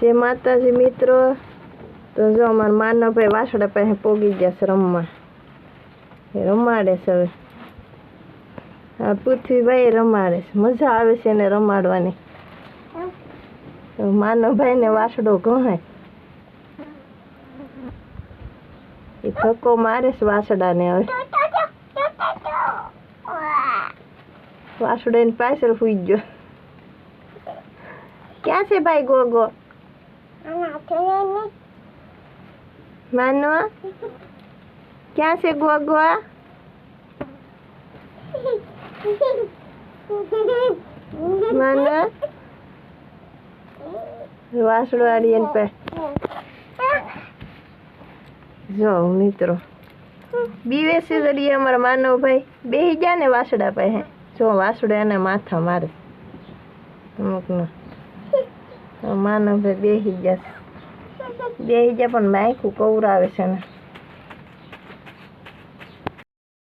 જે માતાજી મિત્રો. તો જો અમારા માનવભાઈ વાસડા પાસે પોગી ગયા છે રમવા. એ રમાડે છે હવે. આ પૃથ્વીભાઈ રમાડે છે. મજા આવે છે એને રમાડવાની. માનવભાઈ ને વાસડો ઘણાય એ ધક્કો મારે છે વાસડાને હવે. વાસડો એની પાછળ ફૂઈ ગયો. ક્યાં છે ભાઈ ગોગો માનવા ક્યાં છે ગોગો માનવા વાસડો આડી એની પાસે જો મિત્રો બીવે છે જડી અમારા માનવભાઈ બેહી ગયા ને વાસડા પાસે જો વાસડો એને માથા મારે અમુકનો માનવભાઈ બેહી ગયા બેહી ગયા પણ માયખું કવરાવે છે ને.